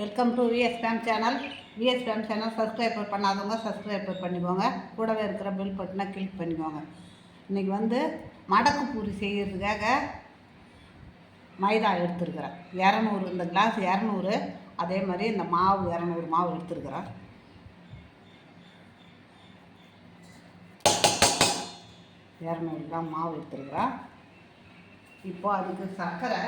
Welcome to VS fame channel VS fame channel subscriber பண்ணாதவங்க subscriber பண்ணிக்கோங்க. கூடவே இருக்கிற பெல் பட்டனை கிளிக் பண்ணிக்கோங்க. இன்றைக்கி வந்து மடக்கு பூரி செய்கிறதுக்காக மைதா எடுத்துருக்குறேன். இரநூறு இந்த கிளாஸ் இரநூறு. அதே மாதிரி இந்த மாவு இரநூறு மாவு எடுத்துருக்குறேன். இரநூறு கிராம் மாவு எடுத்துருக்குறேன். இப்போ அதுக்கு சர்க்கரை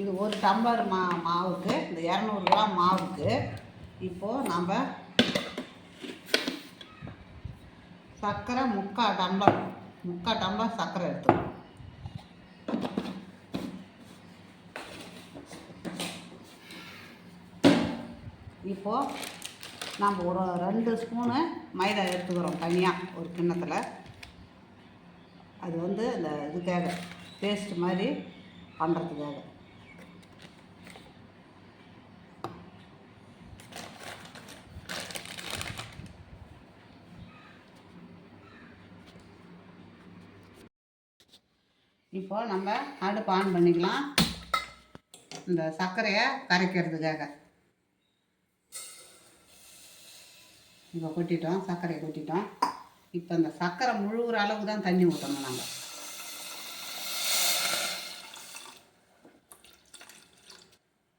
இது ஒரு டம்ளர் மா மாவுக்கு இந்த இரநூறு கிராம் மாவுக்கு இப்போது நம்ம சர்க்கரை முக்கால் டம்ளர் முக்கால் டம்ளர் சர்க்கரை எடுத்துக்கணும். இப்போது நம்ம ஒரு ரெண்டு ஸ்பூனு மைதா எடுத்துக்கிறோம் தனியாக ஒரு கிண்ணத்தில். அது வந்து அந்த இதுக்காக பேஸ்ட் மாதிரி பண்ணுறதுக்காக இப்போ நம்ம அடுப்பு ஆன் பண்ணிக்கலாம். இந்த சர்க்கரையை கரைக்கிறதுக்காக. இப்போ கொட்டிட்டோம் சர்க்கரையை கொட்டிட்டோம். இப்போ இந்த சர்க்கரை முழுகிற அளவுக்கு தான் தண்ணி ஊற்றணும் நாங்கள்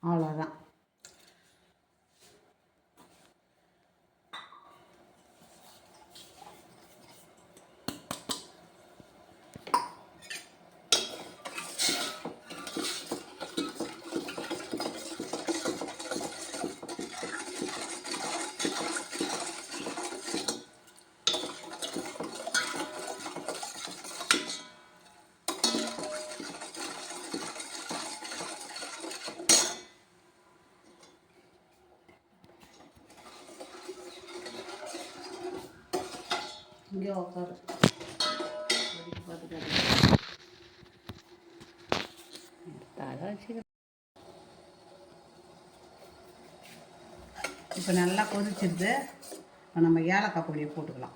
அவ்வளோதான் இங்கே உட்காரு இப்போ நல்லா கொதிச்சிருது. இப்போ நம்ம ஏலக்காய் பொடியை போட்டுக்கலாம்.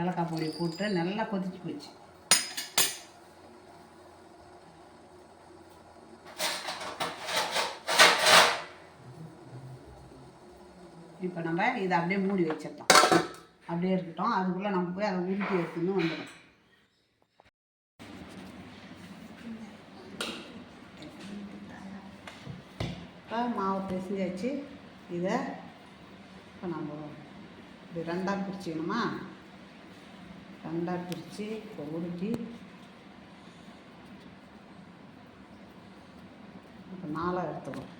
ஏலக்காய் பொடியை போட்டு நல்லா கொதிச்சு போச்சு. இப்போ நம்ம இதை அப்படியே மூடி வச்சிடலாம் அப்படியே இருக்கட்டும். அதுக்குள்ளே நம்ம போய் அதை உருட்டி எடுத்துன்னு வந்துடும் இப்போ மாவு பிசைஞ்சாச்சு. இதை இப்போ நம்ம இது ரெண்டாக பிரிச்சுக்கணுமா? ரெண்டாக பிரித்து இப்போ உருட்டி இப்போ நாளாக எடுத்துக்கணும்.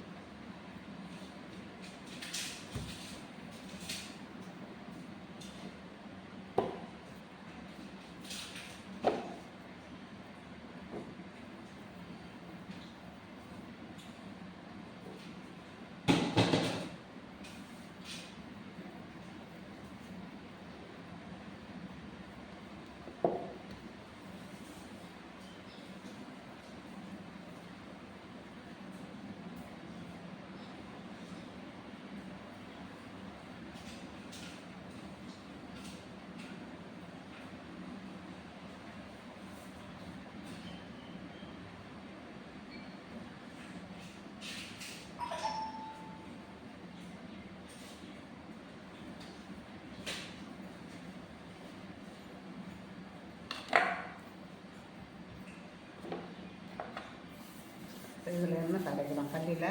இதில் என்ன கரைக்கலாம் கல்லில்.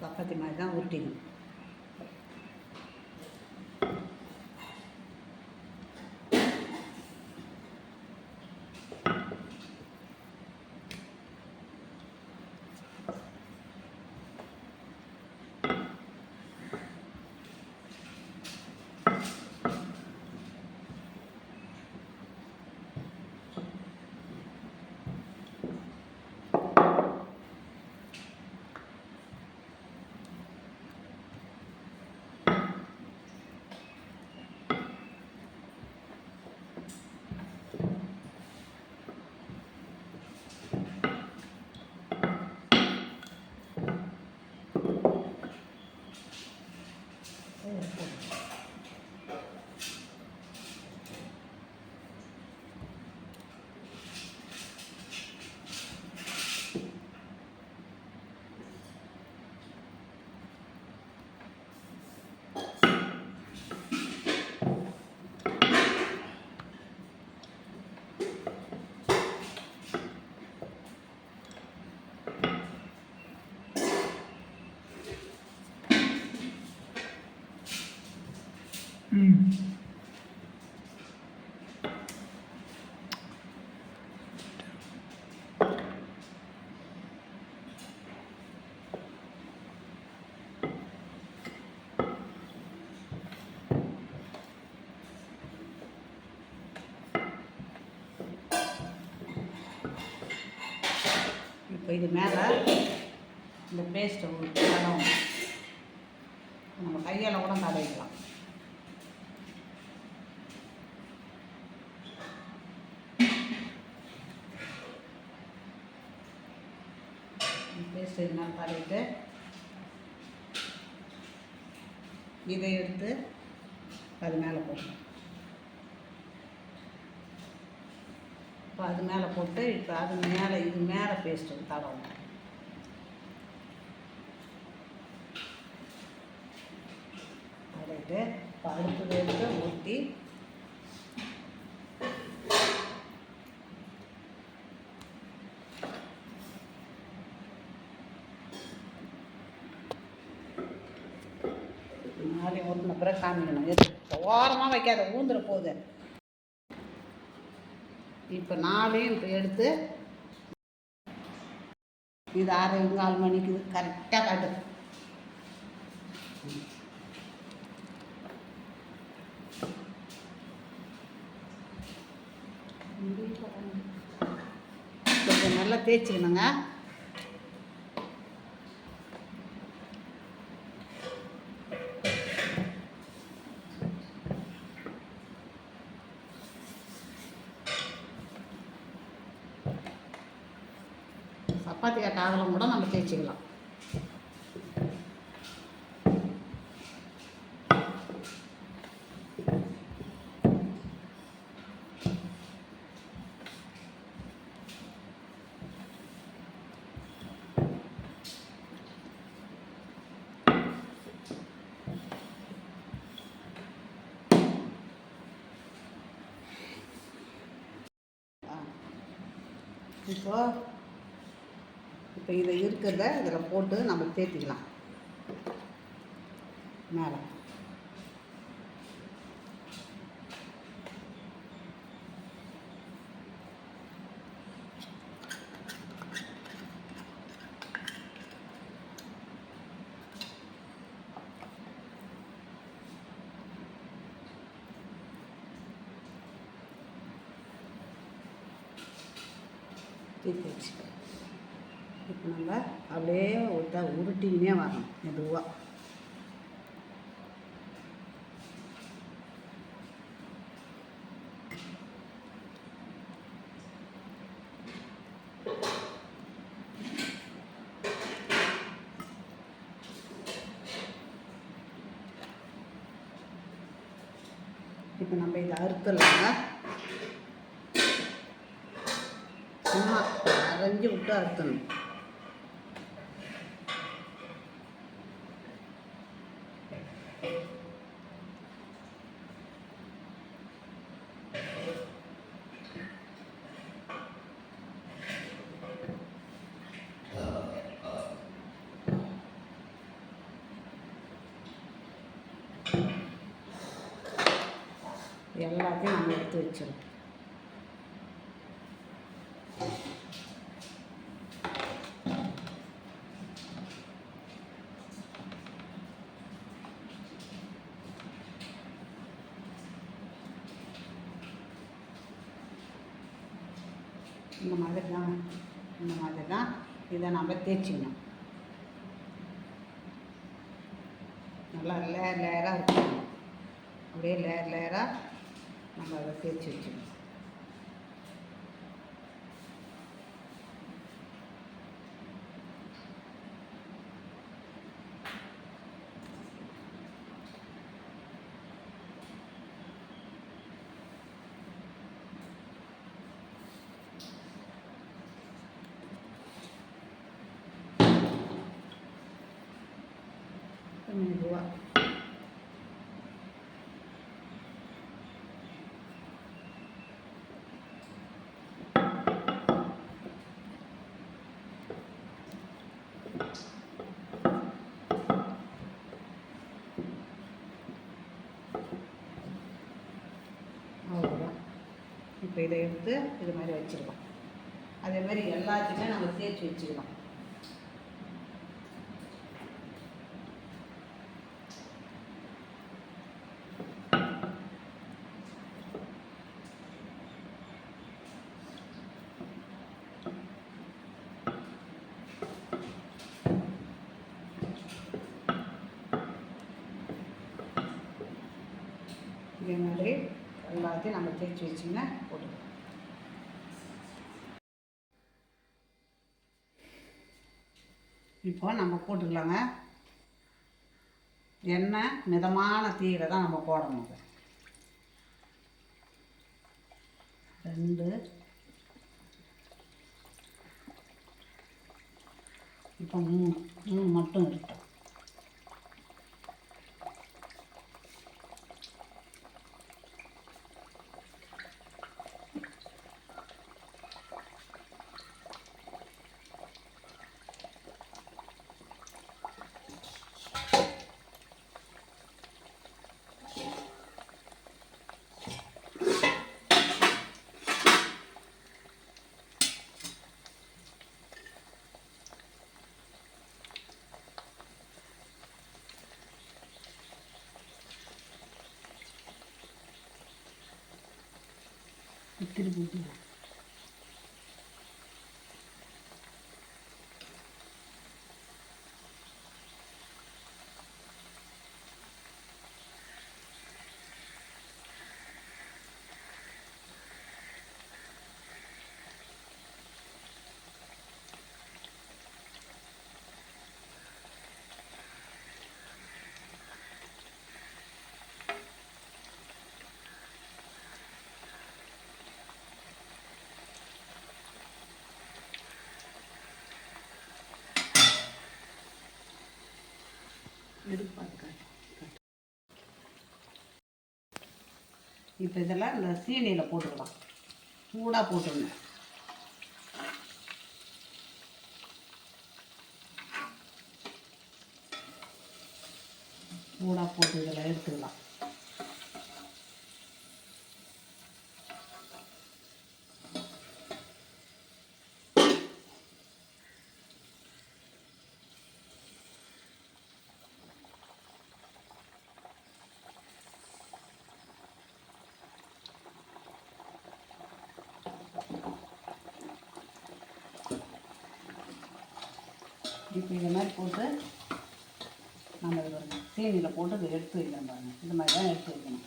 சப்பாத்தி மாதிரி தான் உருட்டிக்கணும். இது மேலே இந்த பேஸ்ட்டை ஊற்றி தடவும் நம்ம கையால் கூட தடவிக்கலாம். பேஸ்ட் இது மேலே தடவிட்டு இதை எடுத்து அது மேலே போடணும் இப்போ அது மேலே போட்டு இப்போ அது மேலே இது மேலே பேஸ்ட்டு தடவணும். தடவிட்டு இப்போ அடுத்தது எடுத்து ஊற்றி நாளை பிறகு காமிக்கணும். ஓரமாக வைக்காத ஊந்துட போகுது இப்போ நாளையும் இப்போ எடுத்து இது ஆறு நாலு மணிக்கு கரெக்டாக காட்டு. கொஞ்சம் நல்லா தேய்ச்சிக்கணுங்க. சப்பாத்தி கட்ட அகலம் கூட நம்ம தேய்ச்சிக்கலாம் ஆ. இப்போ இப்போ இதை இருக்கிறத இதில் போட்டு நம்ம தேத்திக்கலாம் மேலே Thank you. நம்ம அப்படியே விட்டா உருட்டினே வரணும் மெதுவாக இப்போ நம்ம இதை அறுத்துடலாங்க சும்மா அரைஞ்சி விட்டு அறுத்தணும் எல்லாத்தையும் நம்ம எடுத்து வச்சிடும் இந்த மாதிரி தான் இந்த மாதிரி தான் இதை நம்ம தேய்ச்சிக்கணும். நல்லா லேயர் லேயராக இருக்கணும். அப்படியே லேயர் லேயராக நம்ம அதை தேய்ச்சி வச்சுக்கணும் மெதுவாக இப்போ இதை எடுத்து இது மாதிரி வச்சுருக்கோம். அதே மாதிரி எல்லாத்தையுமே நம்ம சேர்த்து வச்சுக்கலாம் இதே மாதிரி எல்லாத்தையும் நம்ம தேய்ச்சி வச்சிங்கன்னா போட்டு இப்போ நம்ம போட்டுக்கலாங்க. எண்ணெய் மிதமான தீயில தான் நம்ம போடணும் ரெண்டு. இப்போ மூணு. மூணு மட்டும் இருக்கட்டும் இத்திரி போட்டு இப்போ இதெல்லாம் இந்த சீனியில் போட்டுக்கலாம். சூடாக போட்டுருங்க. சூடாக போட்டு இதில் எடுத்துக்கலாம். இப்போ இந்த மாதிரி போட்டு நம்ம இது ஒரு சீனியில் போட்டு இதை எடுத்து வைக்கணும் பாருங்க. இந்த மாதிரி தான் எடுத்து வைக்கணும்.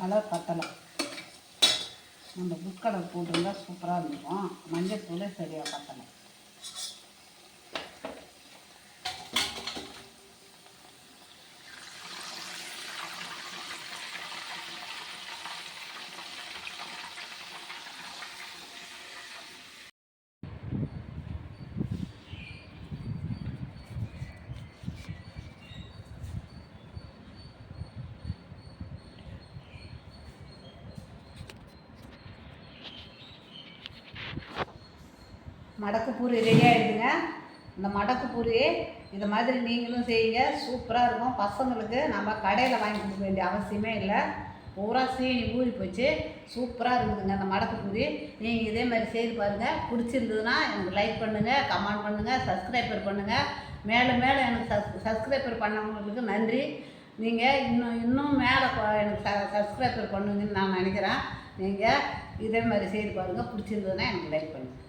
கலர் பத்தலை. நம்ம புக் கலர் போட்டிருந்தா சூப்பராக இருந்திருக்கும். மஞ்சள் தூளே சரியாக பத்தலை. மடக்கு பூரி ரெடி ஆகிடுதுங்க இந்த மடக்கு பூரி இதை மாதிரி நீங்களும் செய்யுங்க. சூப்பராக இருக்கும். பசங்களுக்கு நம்ம கடையில் வாங்கி கொடுக்க வேண்டிய அவசியமே இல்லை. பூரா சீனி ஊறி போச்சு. சூப்பராக இருக்குதுங்க அந்த மடக்கு பூரி நீங்கள் இதே மாதிரி செய்து பாருங்கள் பிடிச்சிருந்ததுன்னா எனக்கு லைக் பண்ணுங்கள் கமெண்ட் பண்ணுங்கள் சப்ஸ்கிரைபர் பண்ணுங்கள் மேலும் மேலே எனக்கு சஸ் சப்ஸ்கிரைபர் பண்ணவங்களுக்கு நன்றி. நீங்கள் இன்னும் இன்னும் மேலே எனக்கு ச சப்ஸ்கிரைபர் பண்ணுவீங்கன்னு நான் நினைக்கிறேன். நீங்கள் இதே மாதிரி செய்து பாருங்கள் பிடிச்சிருந்ததுன்னா எனக்கு லைக் பண்ணுங்கள்